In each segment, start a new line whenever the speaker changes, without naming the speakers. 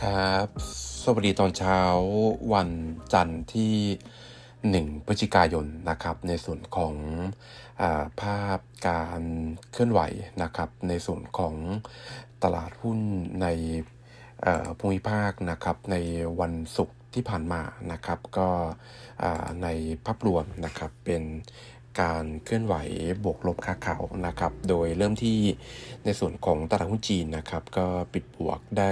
ครับ สวัสดีตอนเช้าวันจันทร์ที่ 1 พฤศจิกายนนะครับ ในส่วนของอาภาพการเคลื่อนไหวนะครับ ในส่วนของตลาดหุ้นในภูมิภาคนะครับในวันศุกร์ที่ผ่านมานะครับ ก็ในภาพรวมนะครับเป็น การเคลื่อนไหวบวกลบค่าเขานะครับ โดยเริ่มที่ในส่วนของตลาดหุ้นจีนนะครับ ก็ปิดบวกได้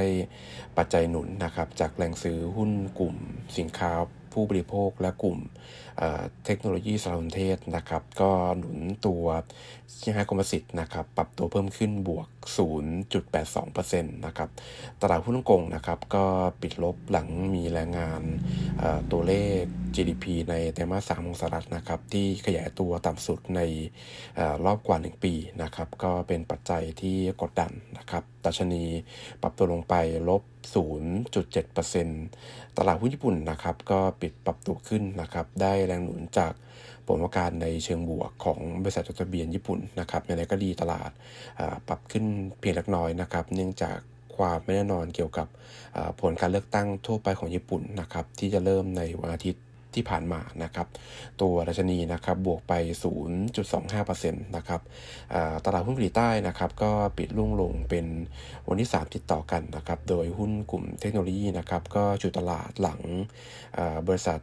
ปัจจัยหนุนนะครับ จากแรงซื้อหุ้นกลุ่มสินค้า ผู้บริโภคและกลุ่มเเทคโนโลยีสารสนเทศนะครับ ก็หนุนตัวชิงไฮคอมโพสิตนะครับปรับตัวเพิ่มขึ้นบวก 0.82%นะครับตลาดหุ้นฮ่องกงนะครับก็ปิดลบหลังมีแรายงานตัวเลข GDP ในไตรมาส 3 ของสหรัฐนะครับที่ขยายตัวต่ำสุดในอรอบกว่า 1 ปีนะครับก็เป็นปัจจัยที่กดดันนะครับ ดัชนีปรับตัวลงไปลบ 0.7%ตลาดหุ้นญี่ปุ่นนะครับก็ปิดปรับตัวขึ้นนะครับได้แรงหนุนจากผลประกอบการในเชิงบวกของบริษัทจดทะเบียนญี่ปุ่นนะครับในก็ดีตลาดปรับขึ้นเพียงเล็กน้อยนะครับ เนื่องจากความไม่แน่นอนเกี่ยวกับผลการเลือกตั้งทั่วไปของญี่ปุ่นนะครับที่จะเริ่มในวันอาทิตย์ ที่ผ่านมานะครับ ตัวดัชนีนะครับบวกไป 0.25%นะครับอ่าตลาดหุ้นเกาหลีใต้นะครับ ก็ปิดลุ่งลงเป็นวันที่ 3 ติดต่อกันนะครับ โดยหุ้นกลุ่มเทคโนโลยีนะครับ ก็จุดตลาดหลังอ่าบริษัท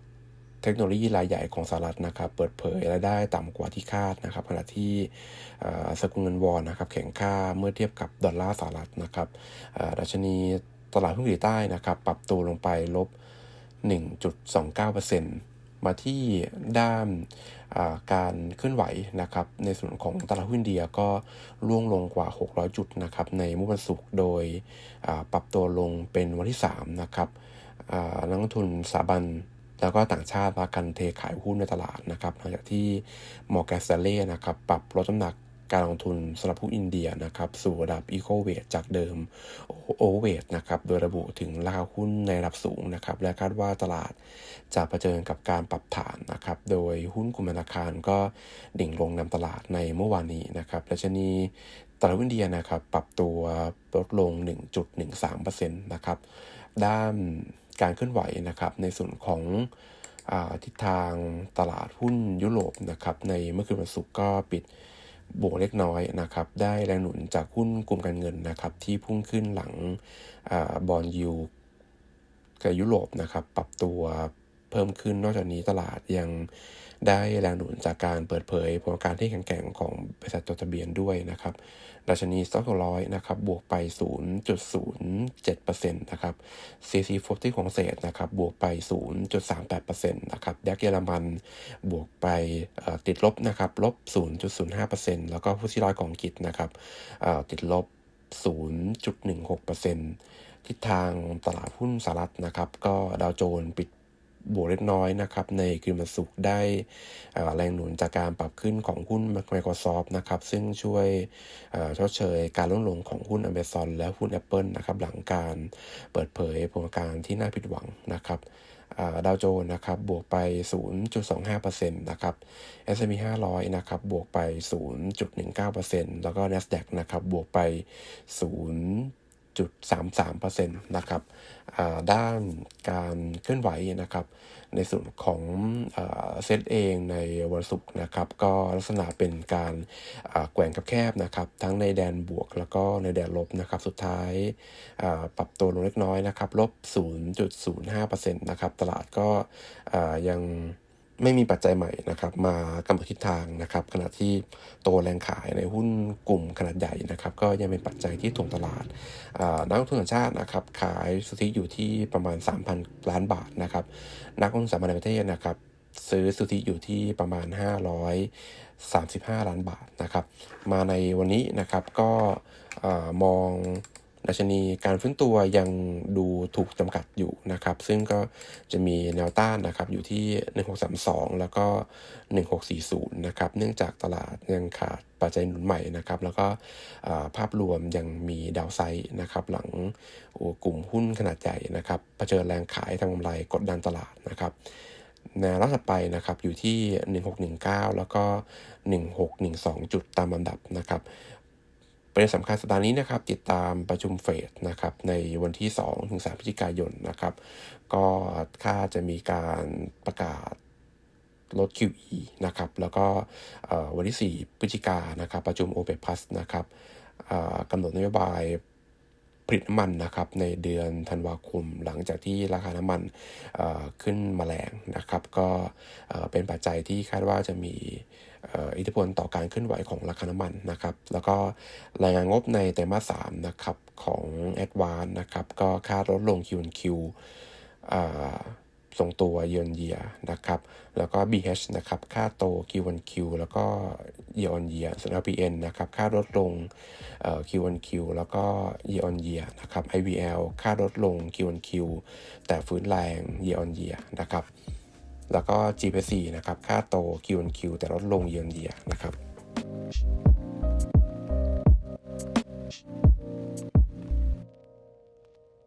เทคโนโลยีรายใหญ่ของสหรัฐนะครับ เปิดเผยรายได้ต่ำกว่าที่คาดนะครับ ขณะที่อ่อสกุลเงินวอนนะครับ แข็งค่าเมื่อเทียบกับดอลลาร์สหรัฐนะครับอ่อดัชนีตลาดหุ้นเกาหลีใต้นะครับ ปรับตัวลงไปลบ 1.29%มาที่ด้านการเคลื่อนไหวนะครับ ในส่วนของตลาดหุ้นเดียก็ร่วงลงกว่า 600 จุดนะครับ ในเมื่อวันศุกร์โดยปรับตัวลงเป็นวันที่ 3 นะครับนักลงทุนสถาบันแล้วก็ต่างชาติพากันเทขายหุ้นในตลาดนะครับหลังจากที่มอร์แกนสเตเล่นะครับ ปรับลดน้ำหนัก การลงทุนสำหรับผู้อินเดียนะครับสู่ระดับอีโคเวทจากเดิมโอเวทนะครับโดยระบุถึงราคาหุ้นในระดับสูงนะครับและคาดว่าตลาดจะเผชิญกับการปรับฐานนะครับโดยหุ้นกลุ่มธนาคารก็ดิ่งลงนำตลาดในเมื่อวานนี้นะครับดัชนีตลาดหุ้นอินเดียนะครับปรับตัวลดลง 1.13%นะครับด้านการเคลื่อนไหวนะครับในส่วนของอทิศทางตลาดหุ้นยุโรปนะครับในเมื่อคืนวันศุกร์ก็ปิด บวกเล็กน้อยนะครับ ได้แรงหนุนจากหุ้นกลุ่มการเงินนะครับ ที่พุ่งขึ้นหลังอบอลยูกับยุโรปนะครับ ปรับตัว เพิ่มขึ้นนอกจากนี้ตลาดยังได้แรงหนุนจากการเปิดเผยผลการที่แข็งแกร่งของบริษัทจดทะเบียนด้วยนะครับดัชนีสต็อกร้อยนะครับบวกไป 0.07%นะครับ CC40 ของเศษนะครับบวกไป 0.38%นะครับยักเยอรมันบวกไปติดลบนะครับลบ 0.05%แล้วก็ฟุตซี่ร้อยของอังกฤษนะครับเอ่อติดลบ 0.16%ทิศทางตลาดหุ้นสหรัฐนะครับ ก็ดาวโจนส์ปิด บวกเล็กน้อยนะครับในคืนวันศุกร์ได้แรงหนุนจากการปรับขึ้นของหุ้น Microsoft นะครับซึ่งช่วยเอ่อชดเชยการลดลงของหุ้น Amazon และหุ้น Apple นะครับหลังการเปิดเผยผลการที่น่าผิดหวังนะครับดาวโจนส์นะครับบวกไป 0.25%นะครับ S&P 500 นะครับบวกไป 0.19%แล้วก็ NASDAQ นะครับบวกไป 0.33%นะครับด้านการเคลื่อนไหวนะครับ ในส่วนของเซตเองในวันศุกร์นะครับ ก็ลักษณะเป็นการแกว่งกับแคบนะครับ ทั้งในแดนบวกแล้วก็ในแดนลบนะครับ สุดท้ายปรับตัวลงเล็กน้อยนะครับลบ 0.05%นะครับ ตลาดก็ยัง ไม่มีปัจจัยใหม่นะครับมากำหนดทิศทางนะครับขณะที่ตัวแรงขายในหุ้นกลุ่มขนาดใหญ่นะครับก็ยังเป็นปัจจัยที่ถ่วงตลาดนักลงทุนต่างชาตินะครับขายสุทธิอยู่ที่ประมาณ 3,000 ล้านบาทนะครับนักลงทุนสถาบันในประเทศนะครับซื้อสุทธิอยู่ที่ประมาณ 535 ล้านบาทนะครับมาในวันนี้นะครับก็อมอง ดัชนีการฟื้นตัวยังดูถูกจำกัดอยู่นะครับ ซึ่งก็จะมีแนวต้านนะครับอยู่ที่ 1632 แล้วก็ 1640 นะครับ เนื่องจากตลาดยังขาดปัจจัยหนุนใหม่นะครับ แล้วก็ภาพรวมยังมีดาวไซด์นะครับ หลังกลุ่มหุ้นขนาดใหญ่นะครับเผชิญแรงขายทำกำไรกดดันตลาดนะครับแนวรับถัดไปนะครับอยู่ที่ 1619 แล้วก็ 1612 จุดตามลำดับนะครับ ประเด็นสำคัญสัปดาห์นี้นะครับติดตามประชุมเฟดนะครับในวันที่ 2 ถึง 3 พฤศจิกายนนะครับก็คาดจะมีการประกาศลด QE นะครับแล้วก็วันที่ 4 พฤศจิกายนนะครับประชุม OPEC Plus นะครับกำหนดนโยบาย ผลิตน้ำมันนะครับในเดือนธันวาคม หลังจากที่ราคาน้ำมันขึ้นมาแรงนะครับ ก็เป็นปัจจัยที่คาดว่าจะมีอิทธิพลต่อการเคลื่อนไหวของราคาน้ำมันนะครับ แล้วก็รายงานงบในไตรมาส3นะครับของ a d v a n c e นะครับ ก็คาดลดลง Q&Q อ่า ทรงตัวเยือนเยียนะครับ แล้วก็ BH นะครับ ค่าโต Q1Q แล้วก็ year on year ส่วน LPN นะครับ ค่าลดลง Q1Q แล้วก็ year on year นะครับ IVL ค่าลดลง Q1Q แต่ฟื้นแรง year on year นะครับ แล้วก็ GPC นะครับ ค่าโต Q1Q แต่ลดลง year on year นะครับ